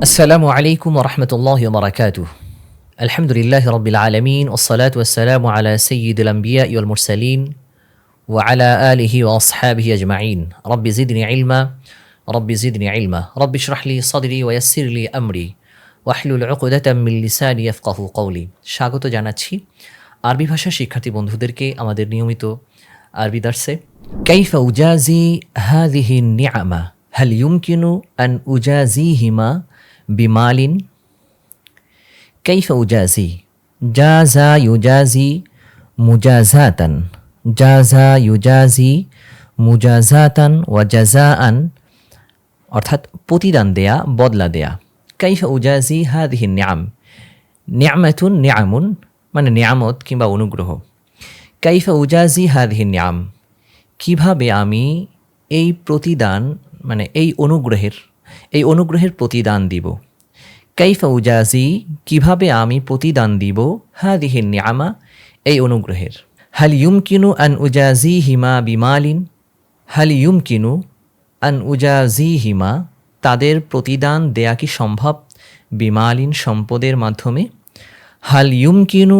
السلام عليكم ورحمة الله وبركاته. الحمد لله رب العالمين والصلاة والسلام على سيد الأنبياء والمرسلين وعلى آله وأصحابه أجمعين. رب زدني علما رب زدني علما رب اشرح لي صدري ويسر لي أمري واحلل عقدة من লিসানি ইয়াফকাহু কওলি স্বাগত জানাচ্ছি আরবি ভাষা শিক্ষার্থী বন্ধুদেরকে আমাদের নিয়মিত আরবি দার্সে كيف أجازي هذه النعمة هل يمكن أن أجازيهما বিমালিন কাইফা উজাজি জাজা ইউজাজি মুজাজাতান জাজা ইউজাজি মুজাজাতান ওয়াজাজা আন অর্থাৎ প্রতিদান দেয়া বদলা দেয়া কাইফা উজাজি হাদিহি ন্যাম ন্যামাতুন ন্যামুন মানে নিয়ামত কিংবা অনুগ্রহ কাইফা উজাজি হাদিহি ন্যাম কীভাবে আমি এই প্রতিদান মানে এই অনুগ্রহের এই অনুগ্রহের প্রতিদান দিব কাইফা উজাজি, কীভাবে আমি প্রতিদান দিব হাদিহি নিয়ামা এই অনুগ্রহের? হাল ইউমকিনু আন উজাজি হিমা বিমালিন? হাল ইউমকিনু আন উজাজি হিমা তাদের প্রতিদান দেয়া কি সম্ভব বিমালিন সম্পদের মাধ্যমে? হাল ইউমকিনু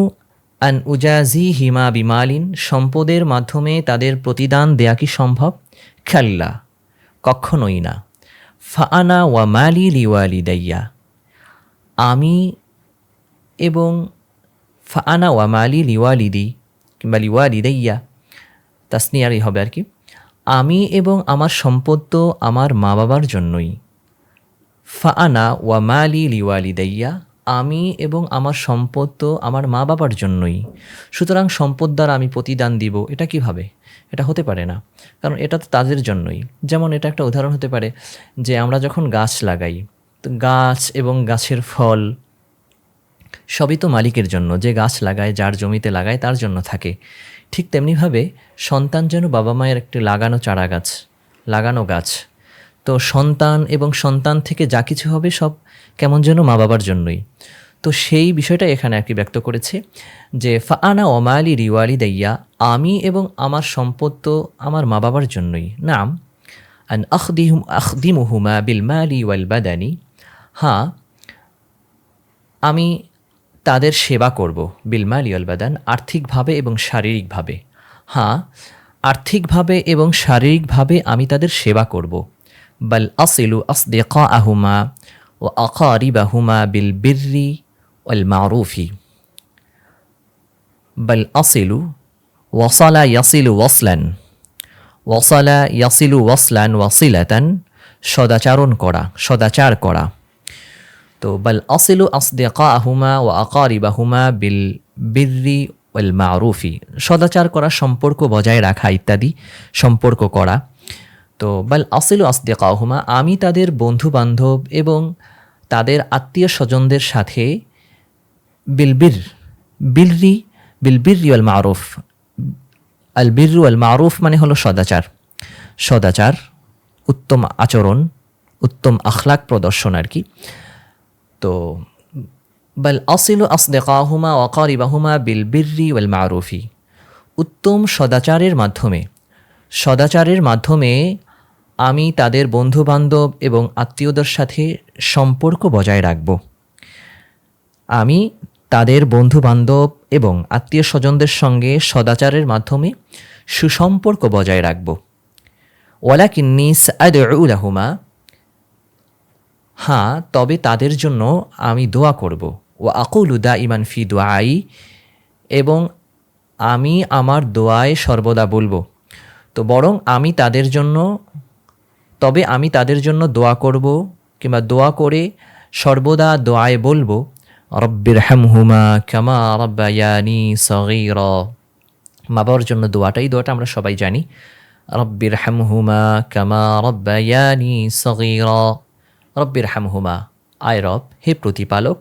আন উজাজি হিমা বিমালিন, সম্পদের মাধ্যমে তাদের প্রতিদান দেয়া কি সম্ভব? খাল্লা, কখনোই না। ফাআনা ওয়া মালি লিওয়ালি দাইয়া আমি এবং ফাআনা ওয়া মালি লিওয়ালিদি কিংবা লিওয়ালিদাইয়া, তাসনিয়ারই হবে আর কি, আমি এবং আমার সম্পদ তো আমার মা বাবার জন্যই ফাআনা ওয়া মালি লিওয়ালিদাইয়া, আমি এবং আমার সম্পদ তো আমার মা বাবার জন্যই। সুতরাং সম্পদ দ্বারা আমি প্রতিদান দিব, এটা কীভাবে? এটা হতে পারে না, কারণ এটা তো তাদের জন্যই। যেমন এটা একটা উদাহরণ হতে পারে যে আমরা যখন গাছ লাগাই গাছ এবং গাছের ফল সবই তো মালিকের জন্য। যে গাছ লাগায়, যার জমিতে লাগায়, তার জন্য থাকে। ঠিক তেমনিভাবে সন্তান যেন বাবা মায়ের একটি লাগানো চারা গাছ, লাগানো গাছ। তো সন্তান এবং সন্তান থেকে যা কিছু হবে সব কেমন যেন মা বাবার জন্যই। তো সেই বিষয়টা এখানে আর কি ব্যক্ত করেছে যে, ফাআনা ওমালি রিওয়ালি দাইয়া আমি এবং আমার সম্পদ তো আমার মা বাবার জন্যই। নাম, আন আখদিহুম, আখদিমুহুমা বিল মালি ওয়াল বাদানি। হ্যাঁ আমি তাদের সেবা করব বিলমাল ইয়ালবাদান আর্থিকভাবে এবং শারীরিকভাবে। হ্যাঁ আর্থিকভাবে এবং শারীরিকভাবে আমি তাদের সেবা করব। বাল আসিলু আসদেকা আহুমা ও আকারিবাহুমা বিল বির্রি ওয়াল মারুফি। বাল আসিলু ওয়াসালা ইয়াসিলু ওয়াসলান। ওয়াসালা ইয়াসিলু ওয়াসলান ওয়াসিলাতান, সদাচারণ করা, সদাচার করা। তো বাল আসিলু আসদেকা আহুমা ও আকারিবাহুমা বিল বির্রি ওয়াল মারুফি সদাচার করা, সম্পর্ক বজায় রাখা ইত্যাদি, সম্পর্ক করা। তো, বাল আসিলু আসদেকা আহুমা আমি তাদের বন্ধু বান্ধব এবং তাদের আত্মীয় স্বজনদের সাথে বিলবির বিলরি বিলবির ওয়াল মারুফ। আল বির ওয়াল মারুফ মানে হলো সদাচার। সদাচার, উত্তম আচরণ, উত্তম আখলাক প্রদর্শন আর কি। তো, বাল আসিলু আসদেকাহুমা ওয়াকারিবাহুমা বিল বির্রি ওয়াল মারুফি। উত্তম সদাচারের মাধ্যমে সদাচারের মাধ্যমে আমি তাদের বন্ধুবান্ধব এবং আত্মীয়দের সাথে সম্পর্ক বজায় রাখব। আমি তাদের বন্ধুবান্ধব এবং আত্মীয় স্বজনদের সঙ্গে সদাচারের মাধ্যমে সুসম্পর্ক বজায় রাখব। ওয়ালাকিন্নি সাদুলাহুমা হ্যাঁ তবে তাদের জন্য আমি দোয়া করব। ও আকুলুদা ইমান ফি দোয়াই এবং আমি আমার দোয়ায় সর্বদা বলব। তো বরং আমি তাদের জন্য, তবে আমি তাদের জন্য দোয়া করব, কিংবা দোয়া করে সর্বদা দোয়ায় বলব রব্বির হুমা কামা রব্বায়ানি সগীর। মা বাবার জন্য দোয়াটাই, দোয়াটা আমরা সবাই জানি রব্বির হুমা কামা রব্বায়ানি সগীর। রব্বির হুমা আয় রব, হে প্রতিপালক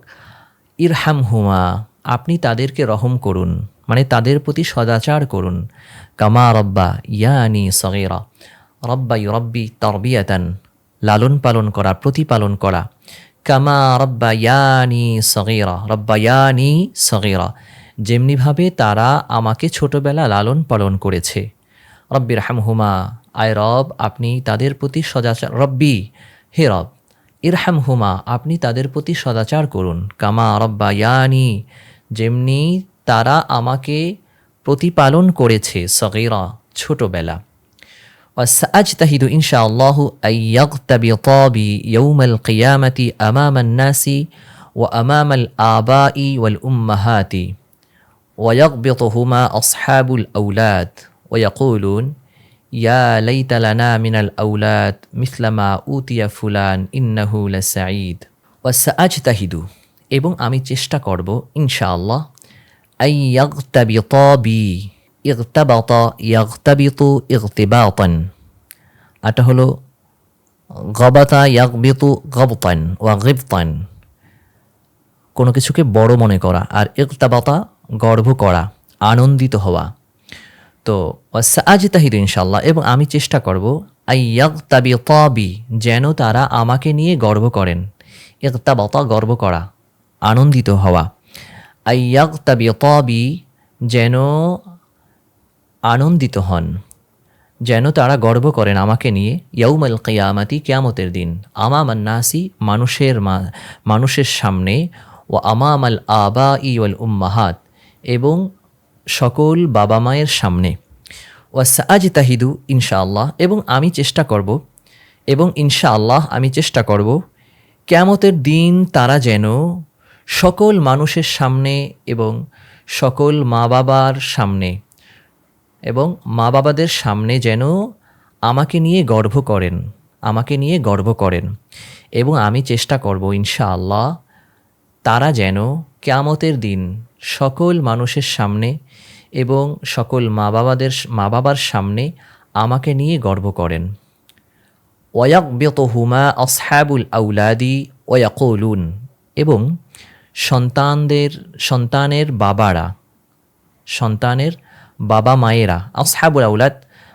ইরহাম হুমা আপনি তাদেরকে রহম করুন মানে তাদের প্রতি সদাচার করুন। কামা রব্বা ইয়ানি সগেরা, রব্বা রব্বি তরবিয়াতান, লালন পালন করা, প্রতিপালন করা। কামা রব্বা ইয়ানি সগেরা, রব্বা ইয়ানি সগেরা, যেমনিভাবে তারা আমাকে ছোটবেলা লালন পালন করেছে। রব্বির হুমা আয় রব, আপনি তাদের প্রতি সদাচার রব্বি, হে রব ইরহাম হুমা আপনি তাদের প্রতি সদাচার করুন কামা রব্বা ইয়ানি যেমনি তারা আমাকে প্রতিপালন করেছে সগিরা ছোটবেলা وسأجتهد إن شاء الله أن يغتبط بي يوم القيامة أمام الناس وأمام الآباء والأمهات ويغبطهما أصحاب الأولاد ويقولون ইয়া লাইতালানা মিনাল আউলাত মিসলামা উতিয়া ফুলান ইন্নাহুল সাঈদ ওয়াসাআজ তাহিদু এবং আমি চেষ্টা করব ইনশাআল্লাহ আই ইয়াগতাবিত বি ইগতাবাত ইয়াগতাবিতু ইগতিবাতান এটা হলো গবাতা ইয়াগবিতু গবতান ওয়া গিবতান কোনো কিছুকে বড় মনে করা আর ইগতাবাতা গর্ব করা আনন্দিত হওয়া তো আজ তাহিদ ইনশাল্লাহ এবং আমি চেষ্টা করব আইয়াক তাবি তবি যেন তারা আমাকে নিয়ে গর্ব করেন। ইকতাবতা গর্ব করা, আনন্দিত হওয়া। আইয়াক তাবি তবি যেন আনন্দিত হন, যেন তারা গর্ব করেন আমাকে নিয়ে। ইয়াউমাল কিয়ামাতি, কেয়ামতের দিন। আমা নাসি, মানুষের মানুষের সামনে। ও আমামাল আবা ইউল উম্মাহাত, এবং সকল বাবা মায়ের সামনে। ওয়াসাজ তাহিদু ইনশাআল্লাহ, এবং আমি চেষ্টা করব, এবং ইনশাআল্লাহ আমি চেষ্টা করব, কেয়ামতের দিন তারা যেন সকল মানুষের সামনে এবং সকল মা বাবার সামনে এবং মা বাবাদের সামনে যেন আমাকে নিয়ে গর্ব করেন, আমাকে নিয়ে গর্ব করেন। এবং আমি চেষ্টা করব ইনশাআল্লাহ তারা যেন কেয়ামতের দিন সকল মানুষের সামনে এবং সকল মা বাবাদের মা বাবার সামনে আমাকে নিয়ে গর্ব করেন। হুমা আসহাবুল আউলাদি ওয়াকৌলুন এবং সন্তানদের, সন্তানের বাবারা, সন্তানের বাবা মায়েরা, আসহাবুল আউলাদ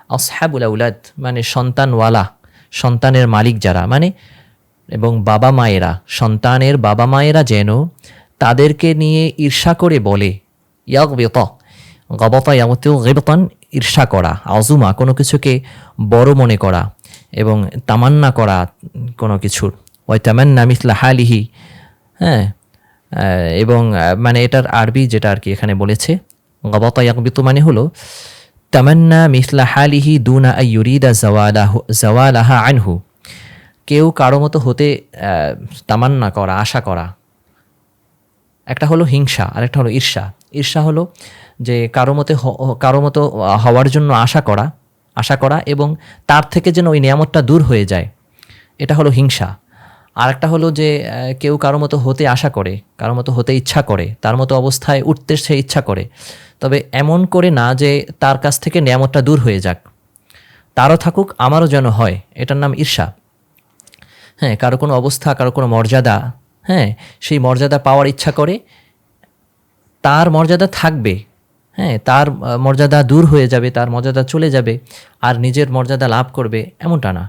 আসহাবুল আউলাদ মানে সন্তানওয়ালা, সন্তানের মালিক যারা মানে এবং বাবা মায়েরা, সন্তানের বাবা মায়েরা যেন তাদেরকে নিয়ে ঈর্ষা করে বলে ইয়াক বেত গবতা ইয়ামতেও গেবতান ঈর্ষা করা আজুমা কোনো কিছুকে বড় মনে করা এবং তামান্না করা কোনো কিছুর। ওই তামান্না মিসলা হালিহি হ্যাঁ এবং মানে এটার আরবি যেটা আর কি এখানে বলেছে গবতা ইয়াকবিতু মানে হলো, তামান্না মিসলা হালিহি দুনা আইয়ুরিদা জওয়ালাহু, জওয়ালাহা আনহু। কেউ কারও মতো হতে তামান্না করা, আশা করা একটা হলো হিংসা আর একটা হলো ঈর্ষা। ঈর্ষা হলো যে কারও মতে কারও মতো হওয়ার জন্য আশা করা আশা করা এবং তার থেকে যেন ওই নিয়ামতটা দূর হয়ে যায়। এটা হলো হিংসা। আর একটা হলো যে কেউ কারও মতো হতে আশা করে, কারও মতো হতে ইচ্ছা করে, তার মতো অবস্থায় উঠতে সে ইচ্ছা করে। তবে এমন করে না যে তার কাছ থেকে নিয়ামতটা দূর হয়ে যাক। তারও থাকুক, আমারও যেন হয়, এটার নাম ঈর্ষা। হ্যাঁ কারও কোনো অবস্থা, কারও কোনো মর্যাদা হ্যাঁ সেই মর্যাদা পাওয়ার ইচ্ছা করে, তার মর্যাদা থাকবে হ্যাঁ তার মর্যাদা দূর হয়ে যাবে, তার মর্যাদা চলে যাবে, আর নিজের মর্যাদা লাভ করবে, এমনটা না।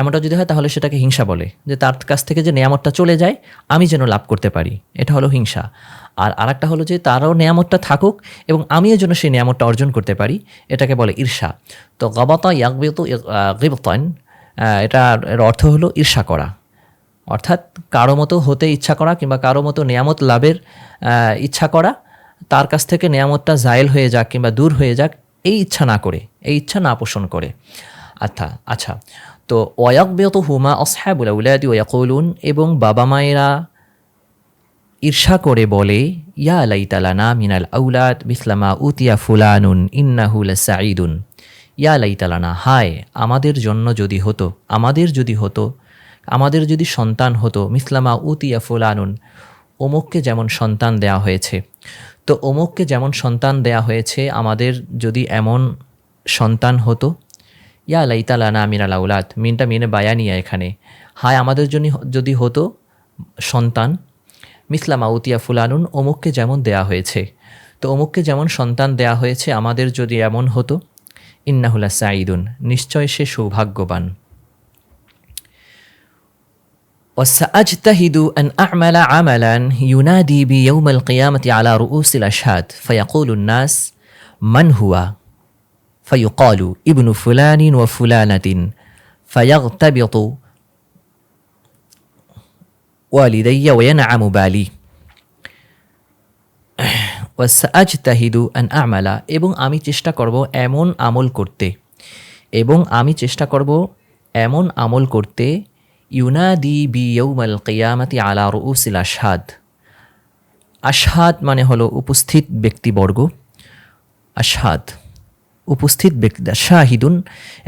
এমনটা যদি হয়, তাহলে সেটাকে হিংসা বলে, যে তার কাছ থেকে যে নেয়ামতটা চলে যায়, আমি যেন লাভ করতে পারি, এটা হলো হিংসা। আর আরেকটা হলো যে তারও নেয়ামতটা থাকুক, এবং আমিও যেন সেই নেয়ামতটা অর্জন করতে পারি, এটাকে বলে ঈর্ষা। তো গবাতা ইয়াকবেত গিবতন এটার অর্থ হলো ঈর্ষা করা। অর্থাৎ কারও মতো হতে ইচ্ছা করা কিংবা কারও মতো নিয়ামত লাভের ইচ্ছা করা, তার কাছ থেকে নিয়ামতটা জায়েল হয়ে যাক কিংবা দূর হয়ে যাক, এই ইচ্ছা না করে, এই ইচ্ছা না পোষণ করে। আচ্ছা আচ্ছা তো ওয়াকবেত হুমা অসহাবুল উলাদি ওয়াকুলুন এবং বাবা মায়েরা ঈর্ষা করে বলে, ইয়া লাইতালানা মিনাল আউলাদ বিসলামা উতিয়া ফুলানুন ইন্নাহুল সাঈদুন ইয়া লাইতালানা হায়, আমাদের জন্য যদি হতো, আমাদের যদি হতো আমাদের যদি সন্তান হতো, মিসলামা উতিয়া ফুলানুন, অমুককে যেমন সন্তান দেয়া হয়েছে। তো অমুককে যেমন সন্তান দেয়া হয়েছে, আমাদের যদি এমন সন্তান হতো, ইয়া লাইতালানা মিনাল আউলাদ, মিনটা মিনে বায়ানিয়া এখানে। হায়, আমাদের জন্য যদি হতো সন্তান, মিসলামা উতিয়া ফুলানুন, অমুককে যেমন দেয়া হয়েছে। তো অমুককে যেমন সন্তান দেয়া হয়েছে, আমাদের যদি এমন হতো ইন্নাহুল্লা সাঈদুন, নিশ্চয় সে সৌভাগ্যবান। وسأجتهد أن أعمل عملا ينادي بي يوم القيامة على رؤوس الأشهاد فيقول الناس من هو فيقال ابن فلان وفلانة فيغتبط ওয়ালিদাইয়া ওয়ানআমু বালি ওয়াসাআজতাহিদু আন আমালা এবং আমি চেষ্টা করব এমন আমল করতে এবং আমি চেষ্টা করব এমন আমল করতে ইউনাদি বি ইয়ৌমাল কিয়ামাতি আলা রুসিল আশহাদ আশহাদ মানে হলো উপস্থিত ব্যক্তিবর্গ। আশহাদ উপস্থিত ব্যক্তি, শাহিদুন,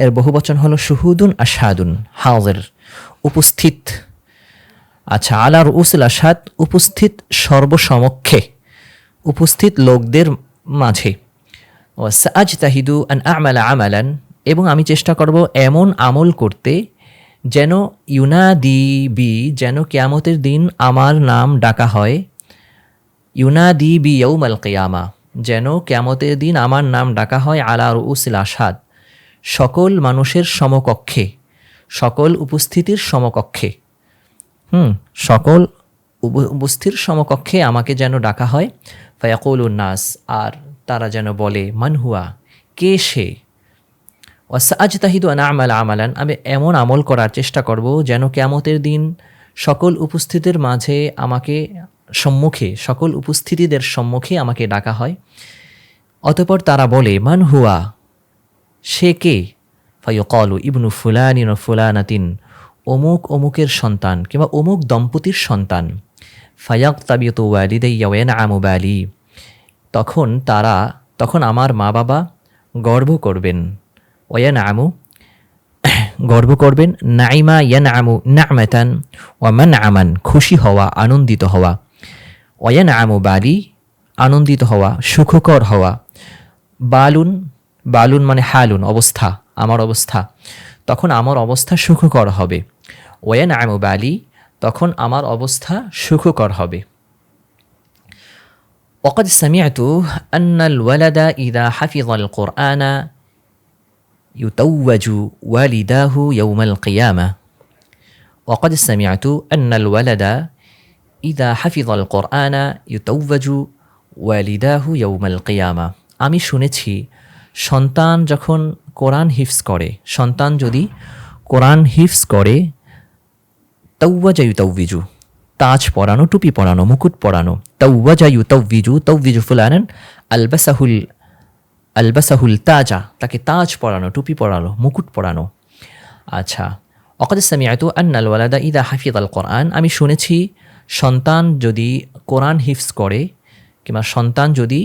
এর বহুবচন হলো শুহুদুন, আশহাদুন, হাজের, উপস্থিত। আচ্ছা আলা রুসিল আশহাদ, উপস্থিত সর্বসমক্ষে, উপস্থিত লোকদের মাঝে। ও আজ তাহিদু আন আমালা আমালান, এবং আমি চেষ্টা করব এমন আমল করতে যেন ইউনাদি বি, যেন কেয়ামতের দিন আমার নাম ডাকা হয়। ইউনাদি বি ইয়ৌমাল কেয়ামা, যেন কেয়ামতের দিন আমার নাম ডাকা হয় আলা রুসিল আসাদ সকল মানুষের সমকক্ষে, সকল উপস্থিতির সমকক্ষে। হুম, সকল উপস্থির সমকক্ষে আমাকে যেন ডাকা হয়। ফায়াকুল নাস, আর তারা যেন বলে মানহুয়া কে সে? আজ তাহিদু আনা আমাল আমালান, আমি এমন আমল করার চেষ্টা করব যেন কেমতের দিন সকল উপস্থিতির মাঝে আমাকে সম্মুখে, সকল উপস্থিতিদের সম্মুখে আমাকে ডাকা হয়। অতপর তারা বলে, মান হুয়া? সে কে? ফাইকলু ইবনু ফুলানিন ফুলানাতিন, অমুক অমুকের সন্তান কিংবা অমুক দম্পতির সন্তান। ফায়াক তাবিয়ত ওয়ালিদাইয়াওয়েন আমুবালি তখন তারা, তখন আমার মা বাবা গর্ব করবেন। ওয়ান আমু গর্ব করবেন নাইমা ইয়ান আমু নামাতান ওয়ামান আমান খুশি হওয়া আনন্দিত হওয়া ওয়ান আমু বালি আনন্দিত হওয়া সুখকর হওয়া বালুন বালুন মানে হালুন অবস্থা আমার অবস্থা তখন আমার অবস্থা সুখকর হবে ওয়ান আমু বালি তখন আমার অবস্থা সুখকর হবে وقد سمعت أن الولد إذا حفظ القرآن يتوج والداه يوم القيامة وقد سمعت أن الولد إذا حفظ القرآن يتوج والداه يوم القيامة আমি শুনেছি সন্তান যখন কোরআন হিফস করে সন্তান যদি কোরআন হিফস করে তৌওয়াজায়ু তৌবিজু তাজ পরানো টুপি পরানো মুকুট পরানো তৌওয়াজায়ু তৌবিজু তৌবিজু ফুলানান আলবাসাহুল আলবাসাহুল তাজা, তাকে তাজ পরানো, টুপি পরানো, মুকুট পরানো। আচ্ছা অকদ সামিয়াতু আন্নাল ওয়ালাদা ইদা হাফিদ আল কোরআন, আমি শুনেছি সন্তান যদি কোরআন হিফস করে, কিংবা সন্তান যদি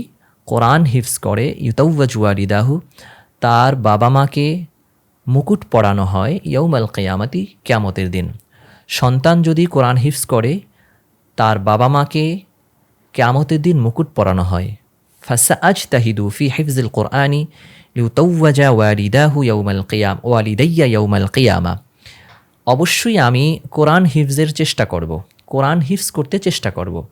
কোরআন হিফস করে ইউতাউওয়াজুয়ারিদাহু তার বাবা মাকে মুকুট পরানো হয় ইয়ৌমাল কেয়ামতি, কেয়ামতের দিন। সন্তান যদি কোরআন হিফস করে, তার বাবা মাকে কেয়ামতের দিন মুকুট পরানো হয়। তাহিদু ফি হিফজুল কোরআনি লিউতৌওয়াজা ওয়ালিদাহু ইয়ৌমাল কিয়াম ওয়ালিদাইয়া ইয়ৌমাল কিয়ামা অবশ্যই আমি কোরআন হিফজের চেষ্টা করব। কোরআন হিফজ করতে চেষ্টা করব।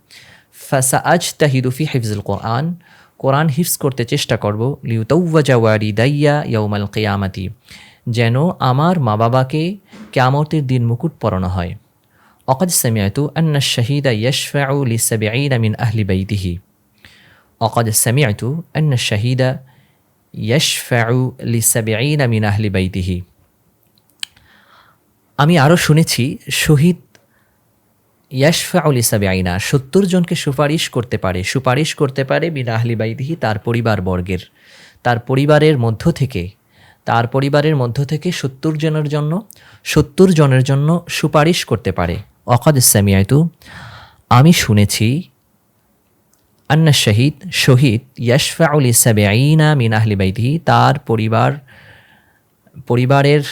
ফাসা আজ তাহিদু ফি হিফজুল কোরআন। কোরআন হিফজ করতে চেষ্টা করব। লিউতৌওয়াজা ওয়ালিদাইয়া ইয়ৌমাল কিয়ামাতি। যেন আমার মা বাবাকে ক্যামতের দিন মুকুট পরানো হয়। অকাদ সামিয়াতু আন্না শাহিদা ইয়াশফাউ লিসাবিঈনা মিন আহলি বাইতিহি। অকাদ সামিয়াতু আন্না শাহিদা ইয়াশফাউ লিসাবিঈনা মিন আহলি বাইতিহি আমি আরও শুনেছি, শহীদ ইয়াশফাউল ইসাবে আইনা সত্তর জনকে সুপারিশ করতে পারে। সুপারিশ করতে পারে বিনা আহলি বাইদিহি তার পরিবার বর্গের। তার পরিবারের মধ্য থেকে, তার পরিবারের মধ্য থেকে সত্তর জনের জন্য, সত্তর জনের জন্য সুপারিশ করতে পারে। অকাদ ইসামিয়ায়তু আমি শুনেছি আন্না শহীদ শহীদ ইয়াশফাউল ইসাবে আইনা মিন আহলি বাইদিহি তার পরিবার, পরিবারের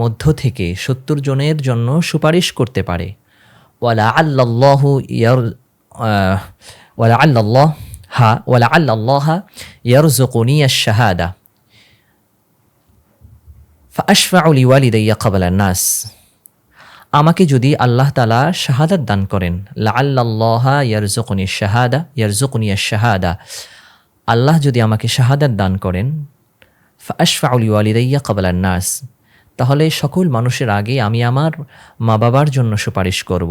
মধ্য থেকে সত্তর জনের জন্য সুপারিশ করতে পারে। ওয়ালা আল্লাহ ইয়ার ওয়ালা আল্লাহ হা ওয়ালা আল্লাহ ইয়ারজুকুনি শাহাদা ফাশফাউলি ওয়ালিদাইয়া কাবালা নাস। আমাকে যদি আল্লাহ তালা শাহাদাত দান করেন লা আল্লাহ ইয়ারজুকুনি শাহাদা ইয়ারজুকুনিয়া শাহাদা। আল্লাহ যদি আমাকে শাহাদাত দান করেন ফাশফাউলি ওয়ালিদাইয়া কাবালা নাস। তাহলে সকল মানুষের আগে আমি আমার মা বাবার জন্য সুপারিশ করব।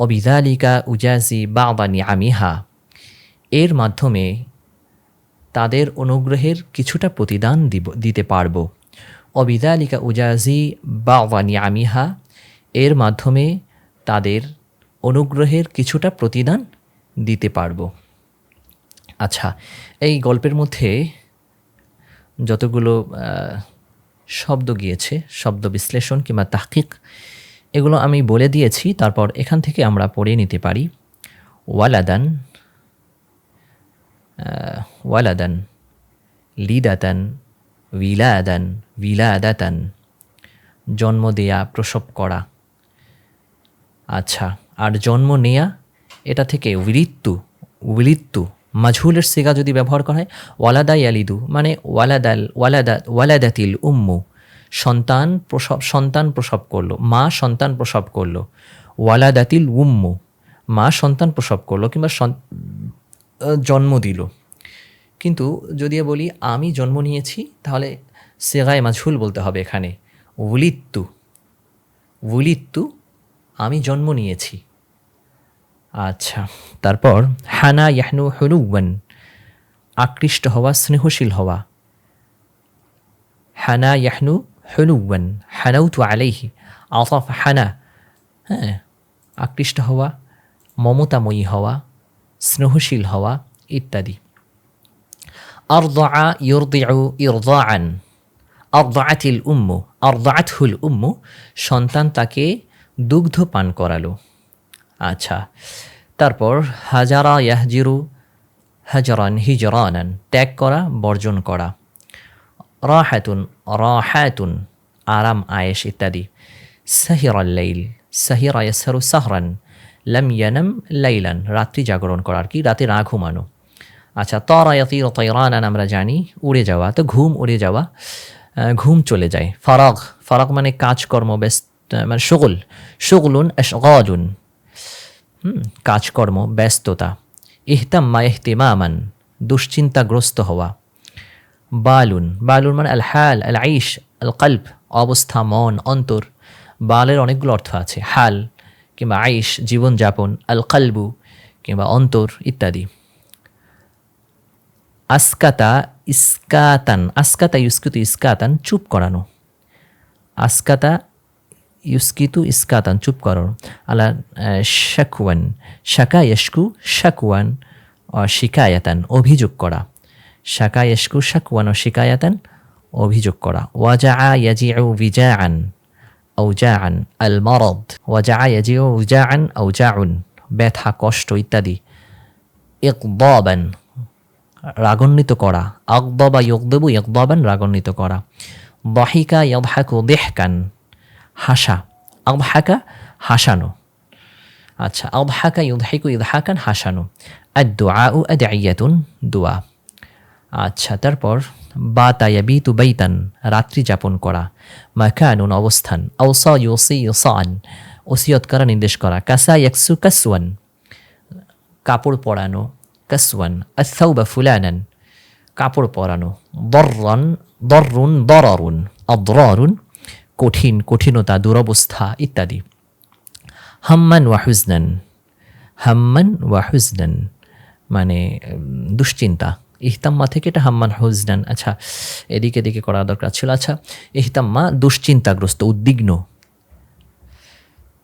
অবিদালিকা উজাজি বাবানি আমিহা এর মাধ্যমে তাদের অনুগ্রহের কিছুটা প্রতিদান দিব, দিতে পারব। অবিদালিকা উজাজি বাবানি আমিহা এর মাধ্যমে তাদের অনুগ্রহের কিছুটা প্রতিদান দিতে পারব। আচ্ছা এই গল্পের মধ্যে যতগুলো শব্দ গিয়েছে, শব্দ বিশ্লেষণ কিংবা তাহকিক, এগুলো আমি বলে দিয়েছি, তারপর এখান থেকে আমরা পড়ে নিতে পারি। ওয়ালাদান ওয়ালাদান, লিদাতান উইলাদান উইলাদাতান জন্ম দেয়া, প্রসব করা। আচ্ছা আর জন্ম নেয়া, এটা থেকে উলিত্তু উলিত্তু মাঝহুলের সিগা যদি ব্যবহার করা হয়, ওয়ালাদা ইয়ালিদু মানে ওয়ালাদাল, ওয়ালাদা, ওয়ালাদাতিল উম্মু। সন্তান প্রসব সন্তান প্রসব করল, মা সন্তান প্রসব করল, ওয়ালাদাতিল উম্মু। মা সন্তান প্রসব করল, কিংবা জন্ম দিল। কিন্তু যদি বলি, আমি জন্ম নিয়েছি, তাহলে সেগায় মাঝহুল বলতে হবে এখানে। উলিত্তু উলিত্তু আমি জন্ম নিয়েছি। আচ্ছা তারপর, হানা ইয়াহনু হনুওয়ান আকৃষ্ট হওয়া, স্নেহশীল হওয়া। হানা ইয়াহনু হনুওয়ান হানাউ তু আলাইহি আফ হানা হ্যাঁ আকৃষ্ট হওয়া, মমতাময়ী হওয়া, স্নেহশীল হওয়া ইত্যাদি। আর্দা ইয়র্দিউ ইরদা আন আর্দাআতিল উম্মু, আর্দাআতহুল উম্মু, সন্তান তাকে দুগ্ধ পান করালো। আচ্ছা তারপর হাজারা ইয়াহজিরু হাজরান হিজরানান, ত্যাগ করা, বর্জন করা। রাহাতুন রাহাতুন, আরাম, আয়েশ ইত্যাদি। সাহিরাল লাইল সাহিরা ইয়াসারু সাহরান, লাম ইয়ানাম লাইলান, রাত্রি জাগরণ করা, আর কি, রাতে না ঘুমানো। আচ্ছা তরায়াতি তৈরানান আমরা জানি, উড়ে যাওয়া, তো ঘুম উড়ে যাওয়া ঘুম চলে যায়। ফারাগ ফারাগ মানে কাজকর্ম, ব্যস্ত মানে শগুল শগুলুন এশগালুন হুম, কাজকর্ম ব্যস্ততা। ইহতাম্মা ইহতিমামান দুশ্চিন্তাগ্রস্ত হওয়া। বালুন বালুন মানে আল হাল আল আইশ আল কল্প অবস্থা মন অন্তর। বালের অনেকগুলো অর্থ আছে। হাল কিংবা আইশ জীবনযাপন আল কলবু কিংবা অন্তর ইত্যাদি। আসকাতা ইস্কাতান আস্কাতা ইউস্কিতু ইস্কাতান চুপ করানো। আসকাতা ইউস্কিতু ইস্কাতান চুপ করানো আলা শাকুয়ান, শাকা ইয়স্কু শাকুয়ান ও শিকায়াতান, অভিযোগ করা। শাকা ইয়স্কু শাকুয়ান ও শিকায়াতান, অভিযোগ করা। ওয়াজা ইয়াজিউ বিজাআন আউজাআন আল মারদ ওয়াজা ইয়াজিউ উজাআন আউজাউন ব্যথা, কষ্ট ইত্যাদি। ইকদাবান, রাগান্বিত করা। আকদবা ইকদবু ইকদাবান রাগান্বিত করা। দহিকা ইয়দহাকু দেহকান হাসা, আবহাকা হাসানো। আচ্ছা আবহাকা ইউদহাইকু ইদহাকান হাসানো। আর দোয়া ও আদাইয়াতুন দোয়া আচ্ছা তারপর, বাতা ইয়াবিতু বাইতান, রাত্রি যাপন করা। মাকানুন অবস্থান। আওসা ইউসি ইউসান, ওসিয়ত করা, নির্দেশ করা। কাসা ইয়াকসু কাসওয়ান, কাপড় পরানো, কাসওয়ান। আসাউবা ফুলানান, কাপড় পরানো। দর্রন, দর্রুন, দরারুন। অদ্ররুন কঠিন, কঠিনতা, দুরবস্থা ইত্যাদি। হাম্মান ওয়াহুজনান হাম্মান ওয়াহুজনান মানে দুশ্চিন্তা। ইহতাম্মা থেকে এটা হাম্মান, হুজনান। আচ্ছা এদিকে এদিকে করা দরকার ছিল। আচ্ছা ইহতাম্মা দুশ্চিন্তাগ্রস্ত, উদ্বিগ্ন।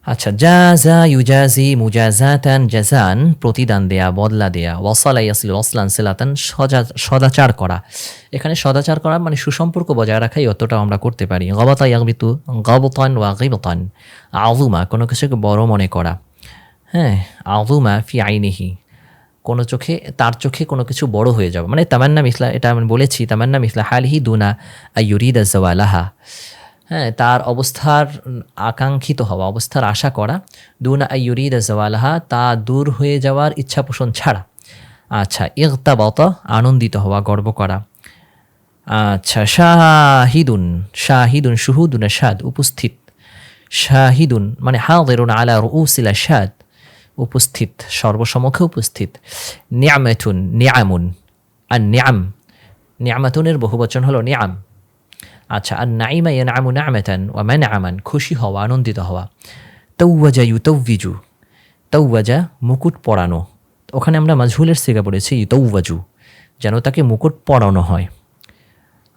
আচ্ছা জাজা ইউজাজি মুজাজাতান জাজান প্রতিদান দেয়া, বদলা দেয়া, ওয়াসালা ইয়াসিল ওয়াসলান সিলাতান, সজা- সদাচার করা। এখানে সদাচার করা মানে সুসম্পর্ক বজায় রাখাই অতটাও আমরা করতে পারি। গবতা ইয়াগবিতু গবতান ওয়া গিবতান আজুমা কোনো কিছুকে বড় মনে করা। হ্যাঁ আজুমা ফি আইনিহি, কোনো চোখে, তার চোখে কোনো কিছু বড় হয়ে যাবে। মানে তামান্না মিসলা, এটা আমি বলেছি, তামান্না মিসলা হালহি দুনা আইয়ুরিদা জওয়ালাহা হ্যাঁ তার অবস্থার আকাঙ্ক্ষিত হওয়া, অবস্থার আশা করা, দুনা আইয়ুরিদা জওয়ালাহা, তা দূর হয়ে যাওয়ার ইচ্ছা পোষণ ছাড়া। আচ্ছা ইগতাবত, আনন্দিত হওয়া, গর্ব করা। আচ্ছা শাহিদুন শাহিদুন শুহুদুন সাদ উপস্থিত। শাহিদুন মানে হাদিরুন আলা রুউসিল সাদ উপস্থিত, সর্বসমক্ষে উপস্থিত। নিয়ামেথুন নিয়ামুন আর নিয়াম নিয়ামাতুনের বহুবচন হলো নিয়াম। আচ্ছা আর নাইমা ইয়ানামু নামাতান ওয়া মানআমান খুশি হওয়া, আনন্দিত হওয়া। তৌওয়াজা ইউতৌবিজু তৌওয়াজা মুকুট পরানো ওখানে আমরা মাজহুলের সিগা পড়েছি ইউতৌওয়াজু যেন তাকে মুকুট পরানো হয়।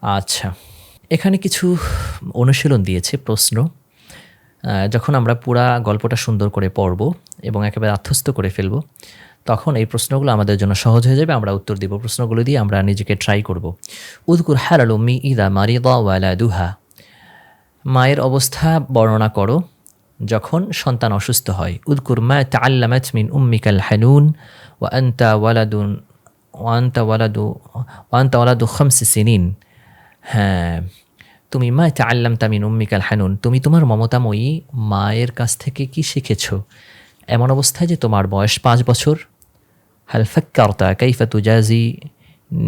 আচ্ছা এখানে কিছু অনুশীলন দিয়েছে, প্রশ্ন। যখন আমরা পুরা গল্পটা সুন্দর করে পড়ব এবং একেবারে আত্মস্থ করে ফেলব তখন এই প্রশ্নগুলো আমাদের জন্য সহজ হয়ে যাবে। আমরা উত্তর দিব প্রশ্নগুলো দিয়ে, আমরা নিজেকে ট্রাই করব। উদকুর হারাল মি ইদা মারিদা ওয়ালা দুহা মায়ের অবস্থা বর্ণনা করো, যখন সন্তান অসুস্থ হয়। উদকুর মা তাল্লামাত মিন উম্মিকাল হানুন ওয়া আন্তা ওয়ালাদুন ওয়ান্তা ওয়ালাদু ওয়ান্তা ওয়ালাদু খামসি সিনিন। হ্যাঁ তুমি মা তাল্লাম তামিন উম্মিকাল হানুন। তুমি তোমার মমতাময়ী মায়ের কাছ থেকে কি শিখেছ? এমন অবস্থায় যে তোমার বয়স পাঁচ বছর হাল ফাক্কারতা কাইফা তুজাজি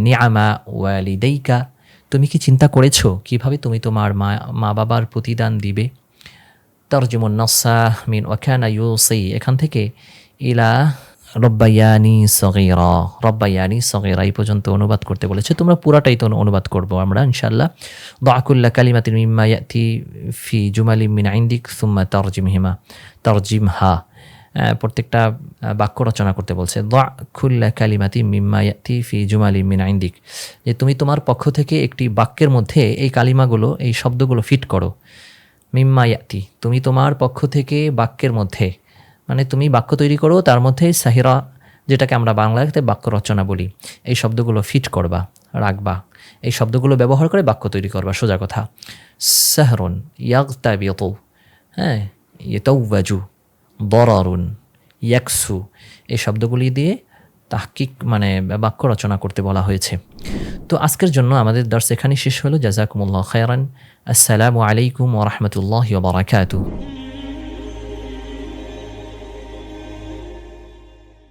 নিয়ামা ওয়ালিদাইকা তুমি কি চিন্তা করেছ? কীভাবে তুমি তোমার মা মা বাবার প্রতিদান দিবে? তরজুমুন নসা মিন ওয়াকানা ইউসি। এখান থেকে ইলা রব্বায়ানি সগিরা। রব্বায়ানি সগিরা, এই পর্যন্ত অনুবাদ করতে বলেছে। তোমরা পুরাটাই তো অনুবাদ করব আমরা ইনশাল্লাহ দাকুল্লা কালিমাতিন মিম্মা ইয়াতি ফি জুমালি মিন আইন্দিক সুম্মা তরজিম হিমা তরজিম হা প্রত্যেকটা বাক্য রচনা করতে বলছে, দা খুল্লা কালিমাতি মিম্মা ইয়াতি ফি জুমালি মিন আইন্দিক যে তুমি তোমার পক্ষ থেকে একটি বাক্যের মধ্যে এই কালিমাগুলো, এই শব্দগুলো ফিট করো। মিম্মা ইয়াতি, তুমি তোমার পক্ষ থেকে বাক্যের মধ্যে মানে তুমি বাক্য তৈরি করো, তার মধ্যে সাহিরা, যেটাকে আমরা বাংলাতে বাক্য রচনা বলি, এই শব্দগুলো ফিট করবা, রাখবা। এই শব্দগুলো ব্যবহার করে বাক্য তৈরি করবা, সোজা কথা। সাহরুন ইয়াগতাবিয়ত হ্যাঁ ইয়েতাউবাজু বরারুন, ইয়াকসু, এই শব্দগুলি দিয়ে তাহকিক মানে বাক্য রচনা করতে বলা হয়েছে। তো আজকের জন্য আমাদের দর্শ এখানে শেষ হলো। জাজাকুমুল্লাহ খায়রান। আসসালামু আলাইকুম ওরহমতুল্লাহ বারাকাতু